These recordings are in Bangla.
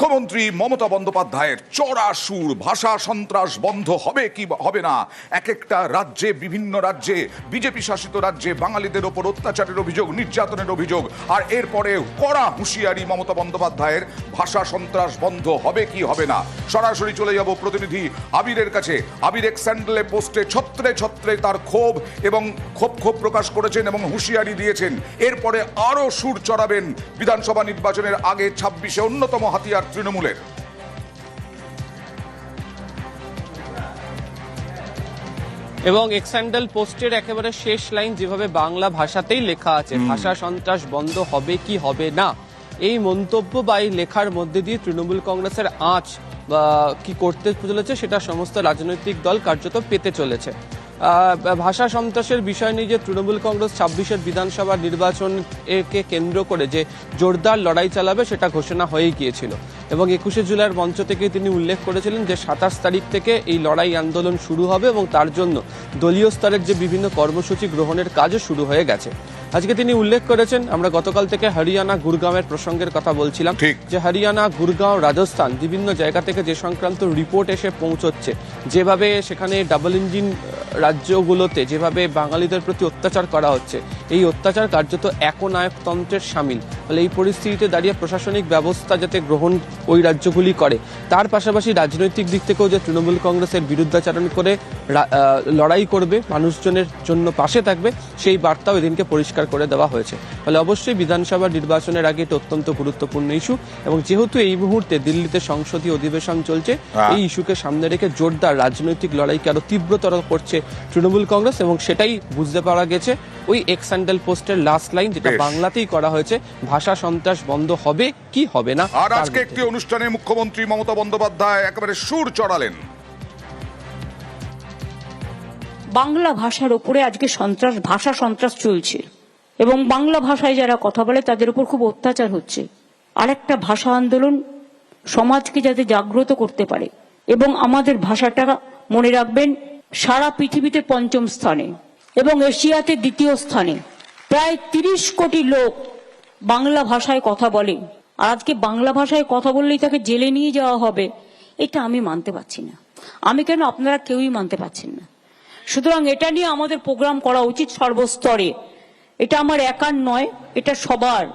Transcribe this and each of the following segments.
মুখ্যমন্ত্রী মমতা বন্দ্যোপাধ্যায়ের চড়া সুর ভাষা সন্ত্রাস বন্ধ হবে কি হবে না? এক একটা রাজ্যে, বিভিন্ন রাজ্যে, বিজেপি শাসিত রাজ্যে বাঙালিদের ওপর অত্যাচারের অভিযোগ, নির্যাতনের অভিযোগ, আর এরপরে কড়া হুঁশিয়ারি মমতা বন্দ্যোপাধ্যায়ের ভাষা সন্ত্রাস বন্ধ হবে কি হবে না? সরাসরি চলে যাব প্রতিনিধি আবিরের কাছে। আবির এক স্যান্ডেলে পোস্টে ছত্রে ছত্রে তার ক্ষোভ এবং ক্ষোভ ক্ষোভ প্রকাশ করেছেন এবং হুঁশিয়ারি দিয়েছেন। এরপরে আরও সুর চড়াবেন বিধানসভা নির্বাচনের আগে ছাব্বিশে অন্যতম হাতিয়ার তৃণমূলের। এবং এক্সান্ডাল পোস্টের একেবারে শেষ লাইন যেভাবে বাংলা ভাষাতেই লেখা আছে ভাষা সন্ত্রাস বন্ধ হবে কি হবে না? এই মন্তব্য বা এই লেখার মধ্যে দিয়ে তৃণমূল কংগ্রেসের আঁচ বা কি করতে চলেছে সেটা সমস্ত রাজনৈতিক দল কার্যত পেতে চলেছে। আহ, ভাষা সন্ত্রাসের বিষয় নিয়ে যে তৃণমূল কংগ্রেস ছাব্বিশের বিধানসভা নির্বাচনকে কেন্দ্র করে যে জোরদার লড়াই চালাবে সেটা ঘোষণা হয়েই গিয়েছিল। এবং একুশে জুলাইয়ের মঞ্চ থেকে তিনি উল্লেখ করেছিলেন যে সাতাশ তারিখ থেকে এই লড়াই আন্দোলন শুরু হবে এবং তার জন্য দলীয় স্তরের যে বিভিন্ন কর্মসূচি গ্রহণের কাজও শুরু হয়ে গেছে। আজকে তিনি উল্লেখ করেছেন আমরা গতকাল থেকে হরিয়ানা গুরগাঁওয়ের প্রসঙ্গের কথা বলছিলাম যে হরিয়ানা গুরগাঁও রাজস্থান বিভিন্ন জায়গা থেকে যে সংক্রান্ত রিপোর্ট এসে পৌঁছচ্ছে যেভাবে সেখানে ডাবল ইঞ্জিন রাজ্যগুলোতে যেভাবে বাঙালিদের প্রতি অত্যাচার করা হচ্ছে এই অত্যাচার কার্যত একনায়কতন্ত্রের সামিল। ফলে এই পরিস্থিতিতে দাঁড়িয়ে প্রশাসনিক ব্যবস্থা যাতে গ্রহণ ওই রাজ্যগুলি করে তার পাশাপাশি রাজনৈতিক দিক থেকেও যে তৃণমূল কংগ্রেসের বিরুদ্ধাচারণ করে লড়াই করবে মানুষজনের জন্য পাশে থাকবে সেই বার্তাও এদিনকে পরিষ্কার করে দেওয়া হয়েছে। ফলে অবশ্যই বিধানসভা নির্বাচনের আগে এটা অত্যন্ত গুরুত্বপূর্ণ ইস্যু এবং যেহেতু এই মুহূর্তে দিল্লিতে সংসদীয় অধিবেশন চলছে হ্যাঁ। এই ইস্যুকে সামনে রেখে জোরদার রাজনৈতিক লড়াইকে আরও তীব্রতর করছে তৃণমূল কংগ্রেস এবং সেটাই বুঝতে পারা গেছে ওই এক্স স্যান্ডেল পোস্টের লাস্ট লাইন যেটা বাংলাতেই করা হয়েছে ভাষা সন্ত্রাস বন্ধ হবে কি হবে না? আর আজকে একটি অনুষ্ঠানে মুখ্যমন্ত্রী মমতা বন্দ্যোপাধ্যায় একেবারে সুর চড়ালেন। বাংলা ভাষার উপরে আজকে সন্ত্রাস ভাষা সন্ত্রাস চলছে। এবং বাংলা ভাষায় যারা কথা বলে, তাদের উপর খুব অত্যাচার হচ্ছে। আরেকটা ভাষা আন্দোলন সমাজকে যাতে জাগ্রত করতে পারে। এবং আমাদের ভাষাটা মনে রাখবেন, সারা পৃথিবীতে পঞ্চম স্থানে এবং এশিয়াতে দ্বিতীয় স্থানে। প্রায় তিরিশ কোটি লোক বাংলা ভাষায় কথা বলে। আর আজকে বাংলা ভাষায় কথা বললেই তাকে জেলে নিয়ে যাওয়া হবে, এটা আমি মানতে পারছি না। আমি কেন আপনারা কেউই মানতে পারছেন না? সুতরাং এটা নিয়ে আমাদের প্রোগ্রাম করা উচিত সর্বস্তরে। এটা আমার একার নয়, এটা সবার।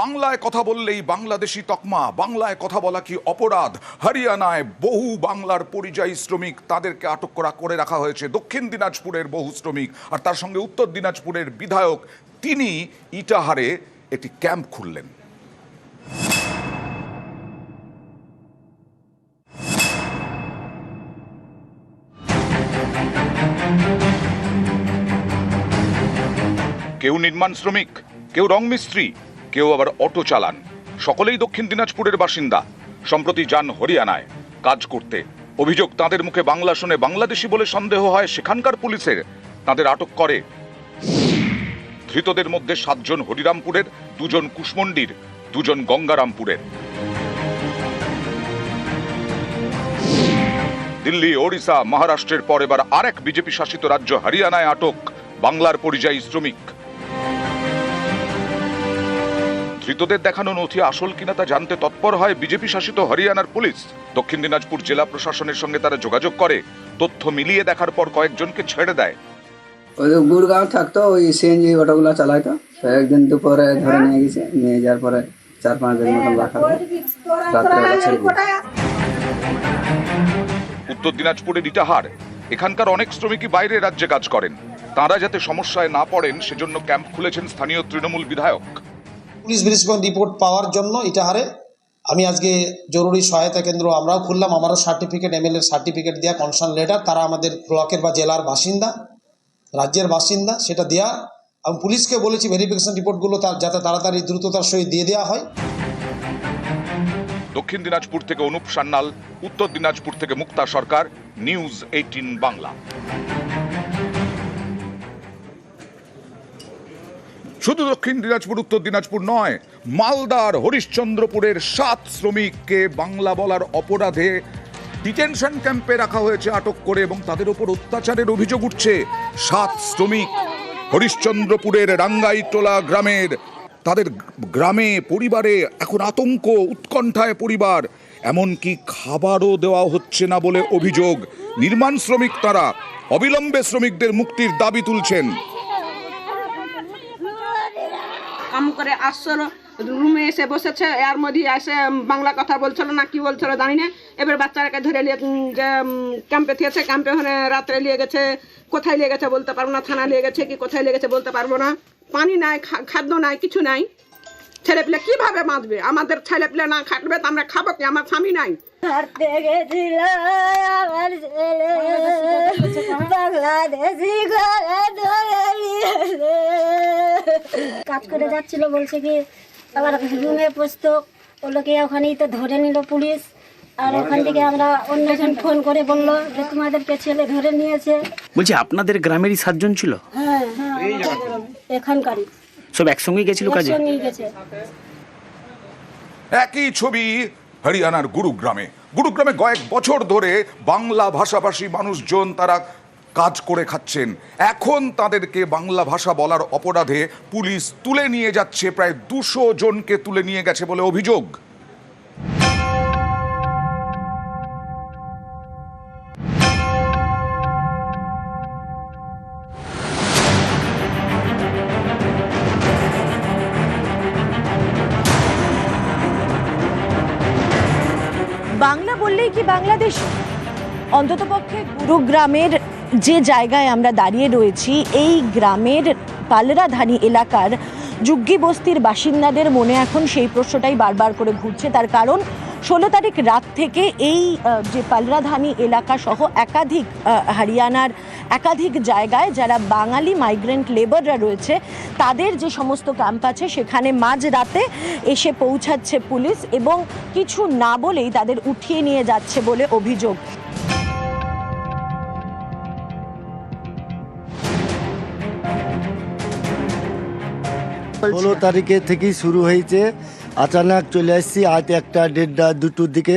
বাংলায় কথা বললেই বাংলাদেশি তকমা, বাংলায় কথা বলা কি অপরাধ? হরিয়ানায় বহু বাংলার পরিযায়ী শ্রমিক তাদেরকে আটক করা, করে রাখা হয়েছে। দক্ষিণ দিনাজপুরের বহু শ্রমিক আর তার সঙ্গে উত্তর দিনাজপুরের বিধায়ক, তিনি ইটাহারে একটি ক্যাম্প খুললেন। কেউ নির্মাণ শ্রমিক, কেউ রং মিস্ত্রি, কেউ আবার অটো চালান। সকলেই দক্ষিণ দিনাজপুরের বাসিন্দা, সম্প্রতি যান হরিয়ানায় কাজ করতে। অভিযোগ, তাদের মুখে বাংলা শুনে বাংলাদেশি বলে সন্দেহ হয় সেখানকার পুলিশের। তাদের আটক করে। ধৃতদের মধ্যে সাতজন হরিরামপুরের, দুজন কুশমন্ডির, দুজন গঙ্গারামপুরের। দিল্লি, ওড়িশা, মহারাষ্ট্রের পর এবার আরেক বিজেপি শাসিত রাজ্য হরিয়ানায় আটক বাংলার পরিযায়ী শ্রমিক। ধৃতদের দেখানো নথি আসল কিনা তা জানতে তৎপর হয় বিজেপি শাসিত হরিয়ানার পুলিশ। দক্ষিণ দিনাজপুর জেলা প্রশাসনের সঙ্গে তারা যোগাযোগ করে তথ্য মিলিয়ে দেখার পর কয়েকজনকে ছেড়ে দেয়। ওই গুড়গাঁও থাকতো ওই সিএনজি অটোগুলো চালাইতো। তো একদিন দুপুরে ধরে নিয়ে গেছে নিয়ে যাওয়ার পরে চার পাঁচ দিন মতন রাখা। উত্তর দিনাজপুরের ইটাহার এখানকার অনেক শ্রমিকই বাইরে রাজ্যে কাজ করেন। তারা যাতে সমস্যায় না পড়েন সেজন্য ক্যাম্প খুলেছেন স্থানীয় তৃণমূল বিধায়ক। পুলিশ ভেরিফিকেশন রিপোর্ট পাওয়ার জন্য ইটাহারে আমি আজকে জরুরি সহায়তা কেন্দ্র আমরাও খুললাম। আমারও সার্টিফিকেট এমএলএ সার্টিফিকেট দেওয়া কনসার্ন লেটার তারা আমাদের ব্লকের বা জেলার বাসিন্দা, রাজ্যের বাসিন্দা, সেটা দেওয়া আমি পুলিশকে বলেছি ভেরিফিকেশন রিপোর্টগুলো তার যাতে তাড়াতাড়ি দ্রুততার সহিত দিয়ে দেওয়া হয়। দক্ষিণ দিনাজপুর থেকে অনুপ সান্যাল, উত্তর দিনাজপুর থেকে মুক্তা সরকার, নিউজ এইটিন বাংলা। শুধু দক্ষিণ দিনাজপুর, উত্তর দিনাজপুর নয় মালদার হরিশ্চন্দ্রপুরের সাত শ্রমিককে বাংলা বলার অপরাধে ডিটেনশন ক্যাম্পে রাখা হয়েছে আটক করে এবং তাদের উপর অত্যাচারের অভিযোগ উঠছে। সাত শ্রমিক হরিশ্চন্দ্রপুরের রাঙ্গাইটোলা গ্রামের, তাদের গ্রামে, পরিবারে, এখন আতঙ্ক, উৎকণ্ঠায় পরিবার। এমনকি খাবারও দেওয়া হচ্ছে না বলে অভিযোগ। নির্মাণ শ্রমিক তারা, অবিলম্বে শ্রমিকদের মুক্তির দাবি তুলছেন। কাম করে আসছিল রুমে এসে বসেছে, এর মধ্যে এসে বাংলা কথা বলছিল না, কি বলছিল জানি না। এবার বাচ্চারাকে ধরে নিয়ে যে ক্যাম্পে থিয়েছে ক্যাম্পে ওখানে রাত্রে নিয়ে গেছে, কোথায় নিয়ে গেছে বলতে পারব না থানা নিয়ে গেছে কি, কোথায় নিয়ে গেছে বলতে পারব না। পানি নাই খাদ্য নাই, কিছু নাই। ছেলেপিলে কীভাবে বাঁচবে? আমাদের ছেলেপিলে না খাটবে, তো আমরা খাব কি? আমার স্বামী নাই। হারতে গেছিল আমার ছেলে। বাংলাদেশি ঘরে ধরে নিয়েছে। কাজ করে যাচ্ছিল বলছে কি আবার রুমে বসতো বলল কি ওখানেই তো ধরে নিল পুলিশ। আর ওখান থেকে আমরা অন্যজন ফোন করে বলল যে তোমাদেরকে ছেলে ধরে নিয়েছে। বলছি আপনাদের গ্রামেরই সাতজন ছিল? হ্যাঁ হ্যাঁ এখানকারই। সব একসঙ্গেই গেছিল কাজে? একসঙ্গেই গেছে। একই ছবি হরিয়ানার গুরুগ্রামে। গুরুগ্রামে কয়েক বছর ধরে বাংলা ভাষাভাষী মানুষজন তারা কাজ করে খাচ্ছেন। এখন তাদেরকে বাংলা ভাষা বলার অপরাধে পুলিশ তুলে নিয়ে যাচ্ছে, প্রায় দুশো জনকে তুলে নিয়ে গেছে বলে অভিযোগ। বাংলা বললেই কি বাংলাদেশ? অন্ততপক্ষে গুরুগ্রামের যে জায়গায় আমরা দাঁড়িয়ে রয়েছি, এই গ্রামের পালরাধানী এলাকার যুগ্গি বস্তির বাসিন্দাদের মনে এখন সেই প্রশ্নটাই বারবার করে ঘুরছে। তার কারণ, ষোলো তারিখ রাত থেকে এই যে পালরাধানী এলাকা সহ একাধিক হরিয়ানার একাধিক জায়গায় যারা বাঙালি মাইগ্রেন্ট লেবাররা রয়েছে, তাদের যে সমস্ত ক্যাম্প আছে, সেখানে মাঝরাতে এসে পৌঁছাচ্ছে পুলিশ এবং কিছু না বলেই তাদের উঠিয়ে নিয়ে যাচ্ছে বলে অভিযোগ। ষোলো তারিখে থেকেই শুরু হয়েছে আচানক চলে আসছি আজ একটা দেড়টা দুটোর দিকে।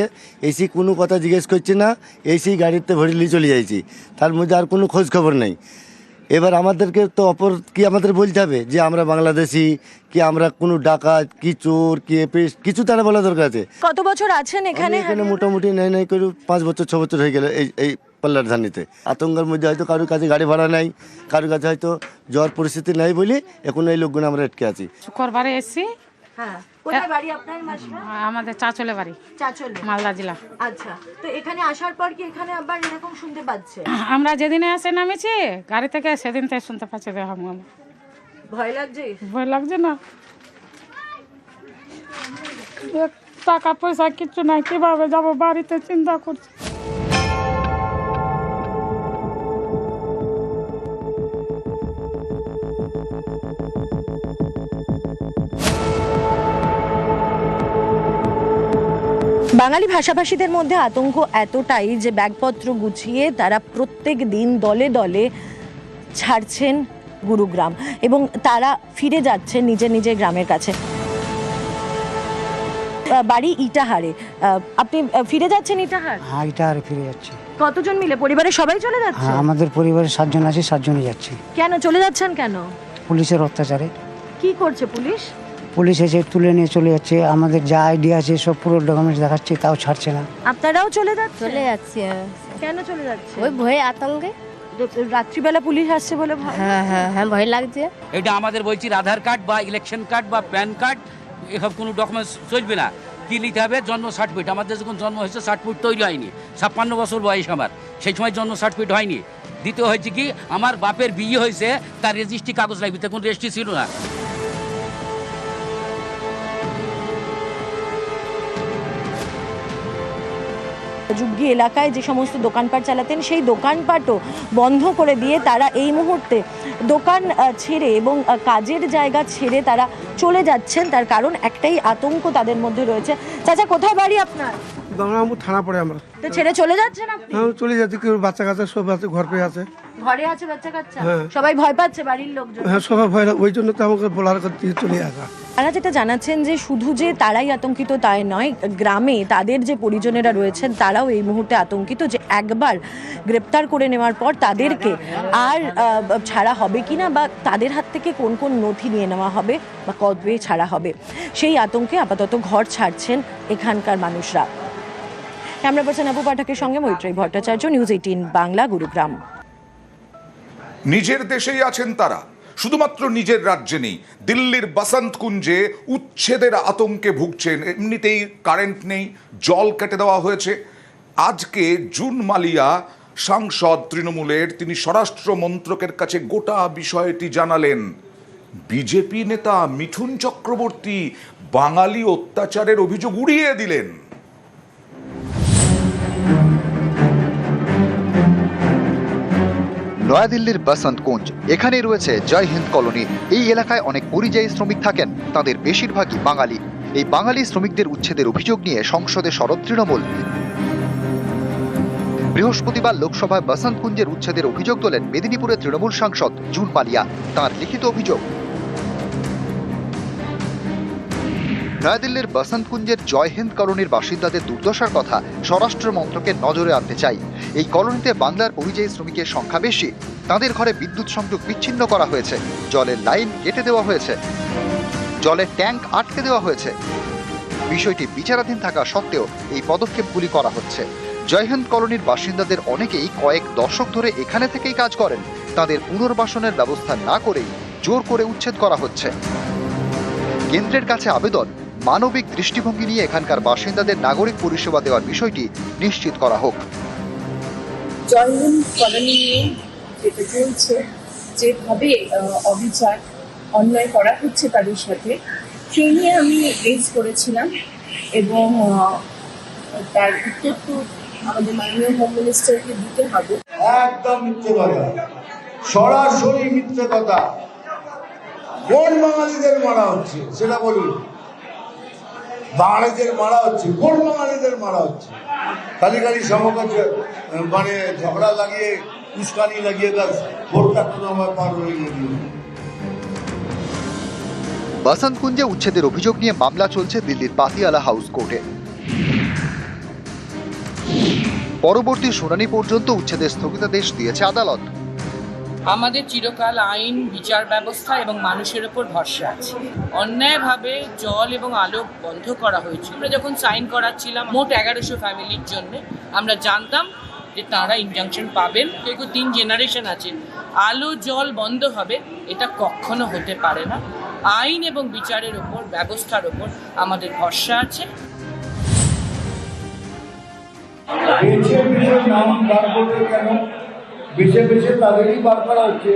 এসি কোনো কথা জিজ্ঞেস করছে না এসি গাড়িতে ভরে নিয়ে চলে যাইছি। তার মধ্যে আর কোনো খোঁজ খবর নেই। এবার আমাদেরকে তো অপর কি আমাদের বলতে হবে? যে আমরা বাংলাদেশি কি আমরা কোনো ডাকাত কি চোর কি এপিস কিছু তারা বলা দরকার আছে। কত বছর আছেন এখানে? এখানে মোটামুটি নেই নেই করে পাঁচ বছর ছ বছর হয়ে গেল এই এই পাল্লার ধানিতে। আতঙ্কের মধ্যে হয়তো কারোর কাছে গাড়ি ভাড়া নাই কারোর কাছে হয়তো জ্বর পরিস্থিতি নাই বলে এখন এই লোকগুলো আমরা আটকে আছি। শুক্রবারে এসছি হ্যাঁ। কোথায় বাড়ি আপনার মাসিমা? আমাদের চাচলে বাড়ি চাচলে। মালদা জেলা। আচ্ছা তো এখানে আসার পর কি এখানে আবার এরকম শুনতে পাচ্ছে? আমরা যেদিনে আসে নামেছি গাড়ি থেকে সেদিন থেকে শুনতে পাচ্ছি ভয় লাগছে? ভয় লাগছে না? টাকা পয়সা কিছু নাই কীভাবে যাব? বাড়িতে চিন্তা করছি। বাঙালি ভাষাভাষীদের মধ্যে আতঙ্ক এতটাই যে ব্যাগপত্র গুছিয়ে তারা প্রত্যেক দিন দলে দলে ছাড়ছেন গুরুগ্রাম এবং তারা ফিরে যাচ্ছেন নিজের নিজের গ্রামের কাছে। বাড়ি ইটাহারে। আপনি ফিরে যাচ্ছেন ইটাহার? হ্যাঁ এটা আর ফিরে যাচ্ছি। কতজন মিলে? পরিবারের সবাই চলে যাচ্ছে? হ্যাঁ আমাদের পরিবারের সাতজন আছে সাতজনই যাচ্ছি। কেন? চলে যাচ্ছেন কেন? পুলিশের অত্যাচারে। কি করছে পুলিশ? পুলিশ এসে তুলে নিয়ে চলে যাচ্ছে। আমাদের যা আইডিয়া আছে সব পুরো ডকুমেন্টস দেখাচ্ছে তাও ছাড়ছে না। আপনারাও চলে যাচ্ছে চলে যাচ্ছি কেন চলে যাচ্ছে ওই ভয়ে আতঙ্কে। রাত্রিবেলা পুলিশ আসছে বলে হ্যাঁ হ্যাঁ হ্যাঁ ভয় লাগছে। এটা আমাদের বলছি আধার কার্ড বা ইলেকশন কার্ড বা প্যান কার্ড এসব কোনো ডকুমেন্টস চলবে না। কি নিতে হবে? জন্ম সার্টিফিকেট আমাদের যখন জন্ম হয়েছে সার্টিফিকেট তৈরি হয়নি। ছাপ্পান্ন বছর বয়স আমার। সেই সময় জন্ম সার্টিফিকেট হয়নি। দ্বিতীয় হয়েছে কি আমার বাপের বিয়ে হয়েছে তার রেজিস্ট্রি কাগজ লাগবে। তখন রেজিস্ট্রি ছিল না। যুগ্গি এলাকায় যে সমস্ত দোকানপাট চালাতেন সেই দোকানপাটও বন্ধ করে দিয়ে তারা এই মুহূর্তে দোকান ছেড়ে এবং কাজের জায়গা ছেড়ে তারা চলে যাচ্ছেন। তার কারণ একটাই আতঙ্ক তাদের মধ্যে রয়েছে। চাচা কোথায় বাড়ি আপনার? গঙ্গারামপুর থানা পড়ে আমরা। তো ছেড়ে চলে যাচ্ছে না চলে যাচ্ছে। কেউ বাচ্চা কাচ্চা সব আছে ঘর পেয়ে আছে। ঘরে আছে বাচ্চা কাচ্চা হ্যাঁ। সবাই ভয় পাচ্ছে বাড়ির লোকজন। হ্যাঁ সবাই ভয় ওই জন্য তো আমাকে বলার কথা চলে আসা তারা যেটা জানাচ্ছেন যে শুধু যে তারাই আতঙ্কিত তাই নয় গ্রামে তাদের যে পরিজনেরা রয়েছেন তারাও এই মুহূর্তে আতঙ্কিত যে একবার গ্রেপ্তার করে নেওয়ার পর তাদেরকে আর ছাড়া হবে কিনা বা তাদের হাত থেকে কোন কোন নথি নিয়ে নেওয়া হবে বা কবে ছাড়া হবে সেই আতঙ্কে আপাতত ঘর ছাড়ছেন এখানকার মানুষরা। ক্যামেরা পার্সন আবু পাঠকের সঙ্গে মৈত্রী ভট্টাচার্য নিউজ এইটিন বাংলা গুরুগ্রাম। নিজের দেশেই আছেন তারা। শুধুমাত্র নিজের রাজ্যে নেই, দিল্লির বসন্ত কুঞ্জে উচ্ছেদের আতঙ্কে ভুগছেন। এমনিতেই কারেন্ট নেই, জল কেটে দেওয়া হয়েছে। আজকে জুন মালিয়া, সাংসদ তৃণমূলের তিনি স্বরাষ্ট্র মন্ত্রকের কাছে গোটা বিষয়টি জানালেন। বিজেপি নেতা মিঠুন চক্রবর্তী বাঙালি অত্যাচারের অভিযোগ উড়িয়ে দিলেন। নয়াদিল্লির বসন্ত কুঞ্জ এখানে রয়েছে জয় হিন্দ কলোনি। এই এলাকায় অনেক পরিযায়ী শ্রমিক থাকেন। তাদের বেশিরভাগই বাঙালি। এই বাঙালি শ্রমিকদের উচ্ছেদের অভিযোগ নিয়ে সংসদে শরৎ তৃণমূল। বৃহস্পতিবার লোকসভায় বসন্ত কুঞ্জের উচ্ছেদের অভিযোগ তোলেন মেদিনীপুরের তৃণমূল সাংসদ জুন পালিয়া তাঁর লিখিত অভিযোগ নয়াদিল্লির বসন্ত কুঞ্জের জয় হিন্দ কলোনির বাসিন্দাদের দুর্দশার কথা স্বরাষ্ট্র মন্ত্রকের নজরে আনতে চাই। এই কলোনিতে বাংলার পরিযায়ী শ্রমিকের সংখ্যা বেশি। তাদের ঘরে বিদ্যুৎ সংযোগ বিচ্ছিন্ন করা হয়েছে। জলের লাইন কেটে দেওয়া হয়েছে। জলের ট্যাঙ্ক আটকে দেওয়া হয়েছে। বিষয়টি বিচারাধীন থাকা সত্ত্বেও এই পদক্ষেপগুলি করা হচ্ছে। জয়হিন্দ কলোনির বাসিন্দাদের অনেকেই কয়েক দশক ধরে এখানে থেকেই কাজ করেন। তাদের পুনর্বাসনের ব্যবস্থা না করেই জোর করে উচ্ছেদ করা হচ্ছে। কেন্দ্রের কাছে আবেদন মানবিক দৃষ্টিভঙ্গি নিয়ে এখানকার বাসিন্দাদের নাগরিক পরিষেবা দেওয়ার বিষয়টি নিশ্চিত করা হোক। জয়হিন্দ কলোনি নিয়ে যেটা চলছে যেভাবে অবিচার অন্যায় করা হচ্ছে তাদের সাথে সেই নিয়ে আমি রেজ করেছিলাম এবং তার উত্তর তো আমাদের মাননীয় হোম মিনিস্টারকে দিতে হবে। একদম মিথ্যে কথা। সরাসরি মিথ্যে কথা। কোন বাঙালিদের মারা হচ্ছে সেটা বলুন। বাঙালিদের মারা হচ্ছে, কোন বাঙালিদের মারা হচ্ছে? খালি খালি সমকাজ মানে ঝগড়া লাগিয়ে, উস্কানি লাগিয়ে তার ভোটটা কোনো আমার পার হয়ে গিয়ে বসন্ত কুঞ্জে উচ্ছেদের অভিযোগ নিয়ে মামলা চলছে দিল্লির পাতিয়ালা হাউস কোর্টে। পরবর্তী শুনানি পর্যন্ত উচ্ছেদের স্থগিতাদেশ দিয়েছে আদালত। আমাদের চিরকাল আইন, বিচার ব্যবস্থা এবং মানুষের ওপর ভরসা আছে। অন্যায়ভাবে জল এবং আলো বন্ধ করা হয়েছিল। আমরা যখন সাইন করাচ্ছিলাম মোট এগারোশো ফ্যামিলির জন্য, আমরা জানতাম যে তারা ইনজাংশন পাবেন। কেউ তিন জেনারেশন আছে। আলো, জল বন্ধ হবে, এটা কখনো হতে পারে না। আইন এবং বিচারের ওপর ব্যবস্থার ওপর আমাদের ভরসা আছে। কেন? বেছে বেছে তাদেরই বার করা হচ্ছে,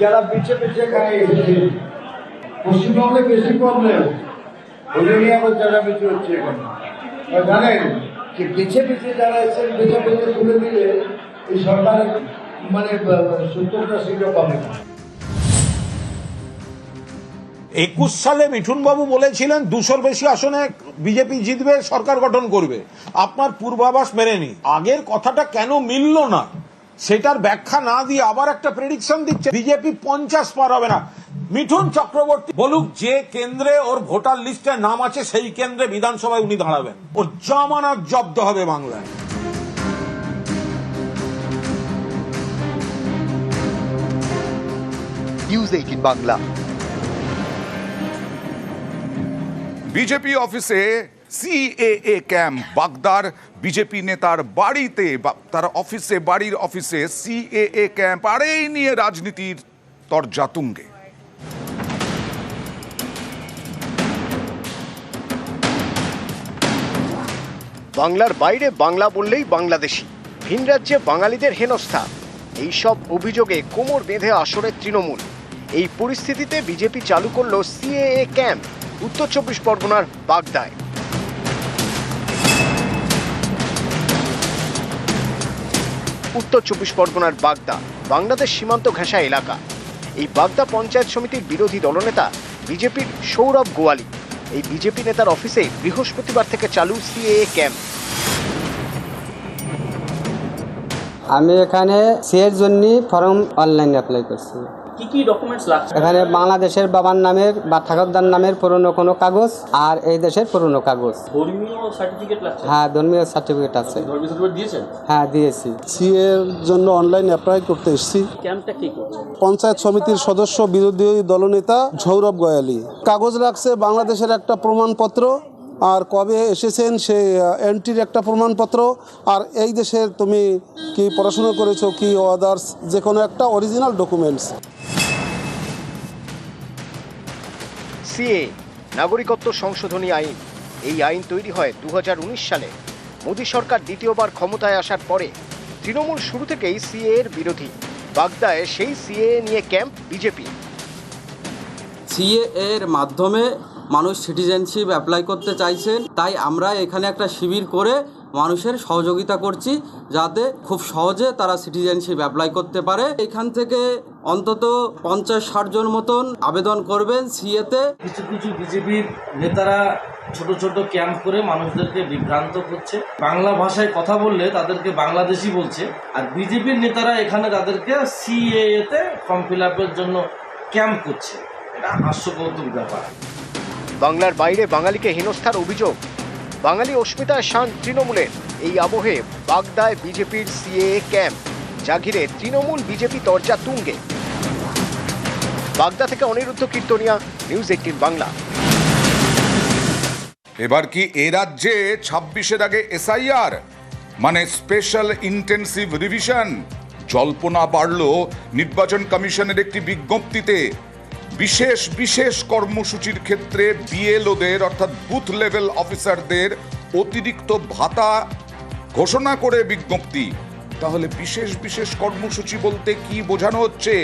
যারা বেছে বেছে এখানে এসেছে। পশ্চিমবঙ্গে বেশি প্রবলেম ওই জন্যই আবার যারা বেশি হচ্ছে এখানে। জানেন, যে বেছে বেছে যারা এসেছেন বেছে বেছে তুলে দিলে এই সরকার মানে সত্তরটা সিটও পাবে না। একুশ সালে মিঠুনবাবু বলেছিলেন, দুশোর বেশি আসনে বিজেপি জিতবে, সরকার গঠন করবে। আপনার পূর্বাভাস মেনেনি। আগের কথাটা কেন মিলল না? সেটার ব্যাখ্যা না দিয়ে আবার একটা প্রেডিকশন দিচ্ছে। বিজেপি পঞ্চাশ পার হবে না। মিঠুন চক্রবর্তী বলুক যে কেন্দ্রে ওর ভোটার লিস্টে নাম আছে সেই কেন্দ্রে বিধানসভায় উনি দাঁড়াবেন। ওর জামানত জব্দ হবে বাংলায়। নিউজ এইটিন বাংলা বিজেপি অফিসে সিএএ ক্যাম্প বাগদার বিজেপি নেতার বাড়িতে বা তার অফিসে, বাড়ির অফিসে সিএএ ক্যাম্প আর এই নিয়ে রাজনীতির তরজা তুঙ্গে। বাংলার বাইরে বাংলা বললেই বাংলাদেশি, ভিন রাজ্যে বাঙালিদের হেনস্থা। এইসব অভিযোগে কোমর বেঁধে আসরে তৃণমূল। এই পরিস্থিতিতে বিজেপি চালু করল সিএএ ক্যাম্প উত্তর চব্বিশ পরগনার বাগদায়। উত্তর চব্বিশ পরগনার বাগদা, বাংলাদেশ সীমান্ত ঘেঁষা এলাকা। এই বাগদা পঞ্চায়েত সমিতির বিরোধী দলনেতা বিজেপির সৌরভ গোয়ালি। এই বিজেপি নেতার অফিসে বৃহস্পতিবার থেকে চালু সিএএ ক্যাম্প। আমি এখানে সিএর জন্য ফর্ম অনলাইনে অ্যাপ্লাই করছি। কি কি ডকুমেন্টস লাগছে? এখানে বাংলাদেশের বাবার নামের বা ঠাকুরদার নামের পুরনো কোনো কাগজ আর এই দেশের পুরনো কাগজ। ধর্মীয় সার্টিফিকেট লাগছে? হ্যাঁ ধর্মীয় সার্টিফিকেট আছে। ধর্মীয় সার্টিফিকেট দিয়েছেন? হ্যাঁ দিয়েছি। সিএর জন্য অনলাইন অ্যাপ্লাই করতে এসেছি। ক্যাম্পটা কি করছে? পঞ্চায়েত সমিতির সদস্য বিরোধী দলনেতা সৌরভ গয়ালি। কাগজ লাগছে বাংলাদেশের একটা প্রমাণপত্র। আর কবে এসেছেন সেই এন্ট্রির একটা প্রমাণপত্র। আর এই দেশের তুমি কি পড়াশোনা করেছ কি আদার্স যে কোনো একটা অরিজিনাল ডকুমেন্টস সিএ নাগরিকত্ব সংশোধনী আইন। এই আইন তৈরি হয় দু হাজার উনিশ সালে। মোদী সরকার দ্বিতীয়বার ক্ষমতায় আসার পরে। তৃণমূল শুরু থেকেই সিএ এর বিরোধী। বাগদায় সেই সিএ নিয়ে ক্যাম্প বিজেপি সিএ এর মাধ্যমে মানুষ সিটিজেনশিপ অ্যাপ্লাই করতে চাইছেন তাই আমরা এখানে একটা শিবির করে মানুষের সহযোগিতা করছি যাতে খুব সহজে তারা সিটিজেনশিপ অ্যাপ্লাই করতে পারে। এখান থেকে অন্তত পঞ্চাশ ষাট জন মতন আবেদন করবেন সিএতে। কিছু কিছু বিজেপির নেতারা ছোট ছোট ক্যাম্প করে মানুষদেরকে বিভ্রান্ত করছে। বাংলা ভাষায় কথা বললে তাদেরকে বাংলাদেশি বলছে। আর বিজেপির নেতারা এখানে তাদেরকে সিএতে ফর্ম ফিল জন্য ক্যাম্প করছে। এটা হাস্যকৌতুক ব্যাপার। বাংলার বাইরে বাঙালিকে হেনস্থার অভিযোগ। বাঙালি অস্মিতা শান তৃণমূলের। এই আবহে বাগদায় বিজেপির সিএ ক্যাম্প। যা ঘিরে তৃণমূল বিজেপি তরজা তুঙ্গে। বাগদা থেকে অনিরুদ্ধ কীর্তনিয়া, নিউজ এইটিন বাংলা। এবার কি এ রাজ্যে ছাব্বিশের আগে এসআইআর? মানে স্পেশাল ইন্টেন্সিভ রিভিশন। জল্পনা বাড়ল নির্বাচন কমিশনের একটি বিজ্ঞপ্তিতে। বিশেষ বিশেষ কর্মসূচির ক্ষেত্রে বিএলওদের, অর্থাৎ বুথ লেভেল অফিসারদের অতিরিক্ত ভাতা ঘোষণা করে বিজ্ঞপ্তি। তাহলে বিশেষ বিশেষ কর্মসূচি বলতে কি বোঝানো হচ্ছে?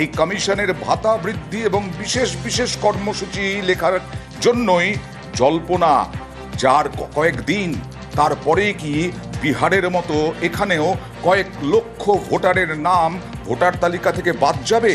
এই কমিশনের ভাতা বৃদ্ধি এবং বিশেষ বিশেষ কর্মসূচি লেখার জন্যই জল্পনা। যার কয়েকদিন তারপরেই কি বিহারের মতো এখানেও কয়েক লক্ষ ভোটারের নাম ভোটার তালিকা থেকে বাদ যাবে?